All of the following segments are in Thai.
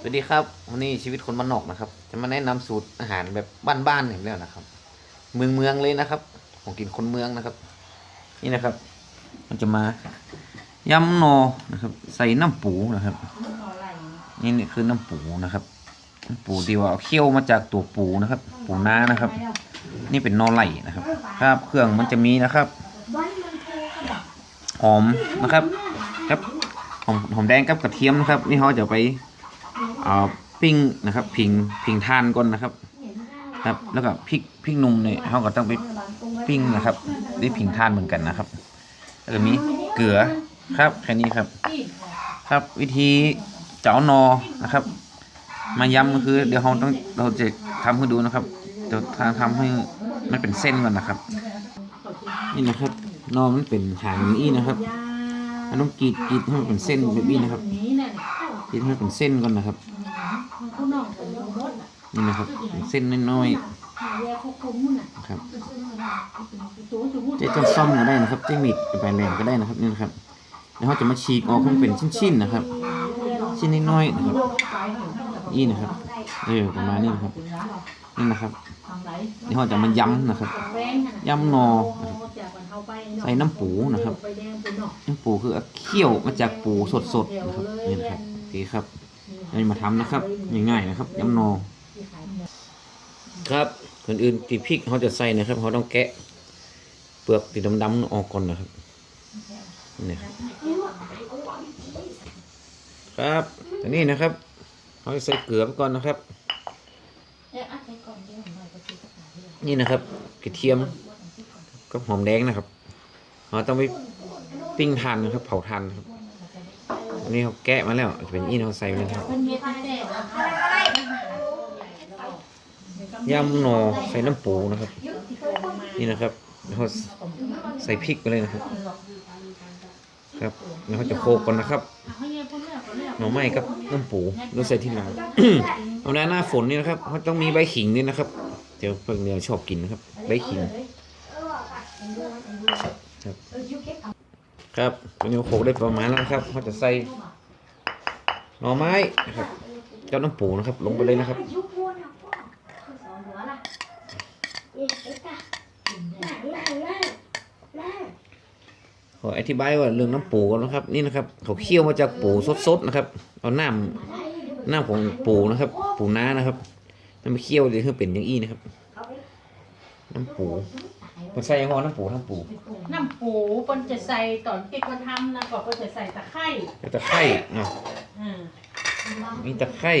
สวัสดีครับ วันนี้ชีวิตคนบ้านนอกนะครับ จะมาแนะนำสูตรอาหารแบบบ้านๆอย่างนี้นะครับ เมืองเมืองเลยนะครับ ของกินคนเมืองนะครับ นี่นะครับ มันจะมายำนอนะครับ ใส่น้ำปูนะครับ นี่นี่คือน้ำปูนะครับปูที่ว่าเอาเคี่ยวมาจากตัวปูนะครับ ปูน้านะครับ นี่เป็นนอไหลนะครับครับเครื่องมันจะมีนะครับหอมนะครับครับหอมหอมแดงกับกระเทียมนะครับ นี่เขาจะไป เอ่อปิ้งนะครับพิงพิงทานก่อนนะครับ ครับแล้วก็พริกพริกนุ่มเนี่ยเขาก็ต้องไปปิ้งนะครับได้พิงทานเหมือนกันนะครับแล้วก็มีเกลือครับแค่นี้ครับ ครับวิธีเจ้านอนะครับ มาย้ำก็คือเดี๋ยวเราต้องเราจะทำให้ดูนะครับเดี๋ยวทางทำให้มันเป็นเส้นก่อนนะครับ นี่นะครับนอมันเป็นหางอย่างนี้นะครับมันต้องกรีดกรีดให้มันเป็นเส้นแบบนี้นะครับกรีดให้มันเป็นเส้นก่อนนะครับ นี่นะครับเป็นเส้นน้อยๆนะครับเจ๊ต้นซ่อมก็ได้นะครับเจ๊มีดไปแหลมก็ได้นะครับนี่นะครับแล้วเขาจะมาฉีกออกให้มันเป็นชิ้นๆนะครับ ชิ้นน้อยๆนะครับนี่นะครับเออประมาณนี้นะครับนี่นะครับนี่เขาจะมายำนะครับยำนอนะครับใส่น้ำปูนะครับ น้ำปูคือเอาเคี่ยวมาจากปูสดๆนะครับนี่นะครับโอเคครับ เราจะมาทำนะครับง่ายๆนะครับยำนอครับก่อนอื่นที่พริกเขาจะใส่นะครับเขาต้องแกะ เปลือกติดดำๆออกก่อนนะครับนี่ครับครับอันนี้นะครับเขาจะใส่เกลือก่อนนะครับ นี่นะครับกระเทียมกับหอมแดงนะครับเราต้องไปปิ้งทานนะครับ เผาทานครับ อันนี้เขาแกะมาแล้วจะเป็นอีนเขาใส่ไปเลยครับยำหนอใส่น้ำปูนะครับ นี่นะครับเขาใส่พริกไปเลยนะครับ ครับแล้วเขาจะโคกก่อนนะครับหน่อไม้กับน้ำปูแล้วใส่ที่หลังเอาหน้าหน้าฝนนี่นะครับเขาต้องมีใบขิงนี่นะครับเดี๋ยวเพิ่งเนียชอบกินนะครับใบขิงครับ ครับตอนนี้โขลกได้ประมาณแล้วครับเขาจะใส่หน่อไม้นะครับเจ้าน้ำปูนะครับ ลงไปเลยนะครับขออธิบายว่าเรื่องน้ำปูก่อนนะครับ นี่นะครับเขาเคี่ยวมาจากปูสดๆนะครับ เอาน้ำน้ำของปูนะครับ ปูน้านะครับน้ำมาเคี่ยวเลยคือเป็นอย่างอี้นะครับ น้ำปู มันใส่ยังไงน้ำปูน้ำปูน้ำปูเปิ้นจะใส่ตอนที่เขาทำนะก็เปิ้นจะใส่ตะไคร้แล้วตะไคร้เนาะอ่ามีตะไคร้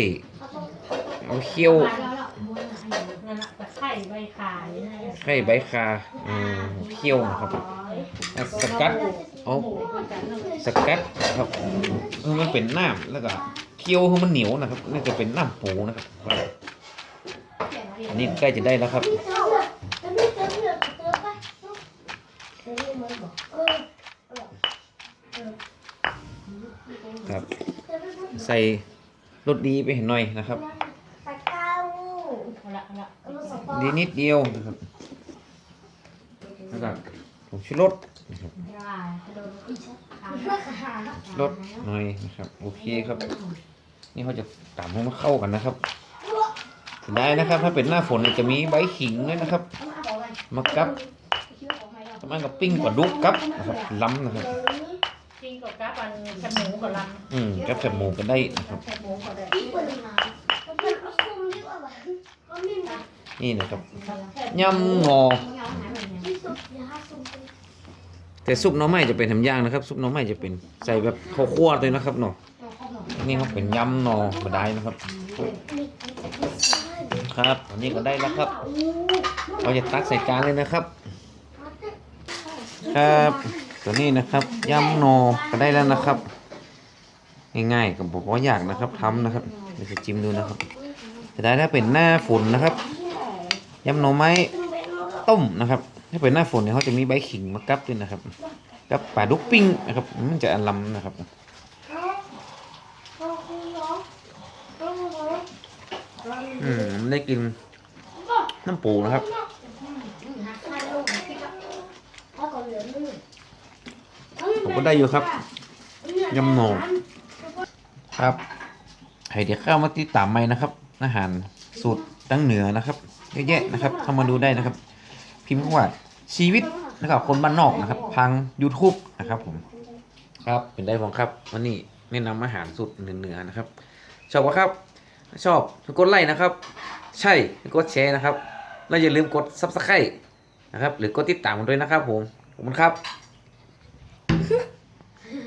เอาเคี่ยวนั่นน่ะตะไคร้ใบขายไคร้ใบคาอืมเคี่ยวนะครับแล้วสกัดเอาสกัดนะครับให้มันเป็นน้ำแล้วก็เคี่ยวให้มันเหนียวนะครับนี่จะเป็นน้ำปูนะครับอันนี้ใกล้จะได้แล้วครับ ครับ ใส่รสดีไปหน่อยนะครับดีนิดเดียวนะครับแล้วก็ผงชูรสนะครับรสหน่อยนะครับ โอเคครับ นี่เขาจะตำให้มันเข้ากันนะครับได้นะครับ ถ้าเป็นหน้าฝนจะมีใบขิงด้วยนะครับ มากับ ประมาณกับปิ้งปลาดุกกับนะครับล้ำนะครับจริงก็กะปันแคบหมูกับลอืมกับแคบหมูก็ได้นะครับำแคบหมูก็ได้นี่นะครับยำงอ แต่ซุปหน้อไม้จะเป็นทำย่างนะครับ ซุปหน้อไม้จะเป็นใส่แบบข้าวคั่วเลยนะครับเนาะนี่ครับเป็นยำหนอมาได้นะครับ ครับอันนี้ก็ได้แล้วครับเราจะตักใส่จานเลยนะครับ ครับ ตัวนี้นะครับยำหนก็ได้แล้วนะครับ ง่ายๆก็บอกว่าอยากนะครับทำนะครับเดี๋ยวจะจิ้มดูนะครับจะได้ถ้าเป็นหน้าฝนนะครับยำหน่อไม้ต้มนะครับ ถ้าเป็นหน้าฝนเนี่ยเขาจะมีใบขิงมากับด้วยนะครับกับปลาดุกปิ้งนะครับมันจะอลัมนะครับอืมได้กินน้ำปูนะครับ ผม ก็ได้อยู่ครับยำหน่อครับรเดี๋ยวเข้ามาติดตามใหม่นะครับ อาหารสูตรตั้งเหนือนะครับเยอะแยะนะครับเข้ามาดูได้นะครับ พิมพ์คำว่าชีวิตนะครับคนบ้านนอกนะครับทาง YouTube นะครับผมครับเป็นได้ฟองครับวันนี้แนะนำอาหารสูตรเหนือๆนะครับ ชอบปะครับ ชอบกดไลค์นะครับ ใช่กดแชร์นะครับแล้วอย่าลืมกด Subscribe นะครับ หรือกดติดตามกันด้วยนะครับผมขอบคุณครับ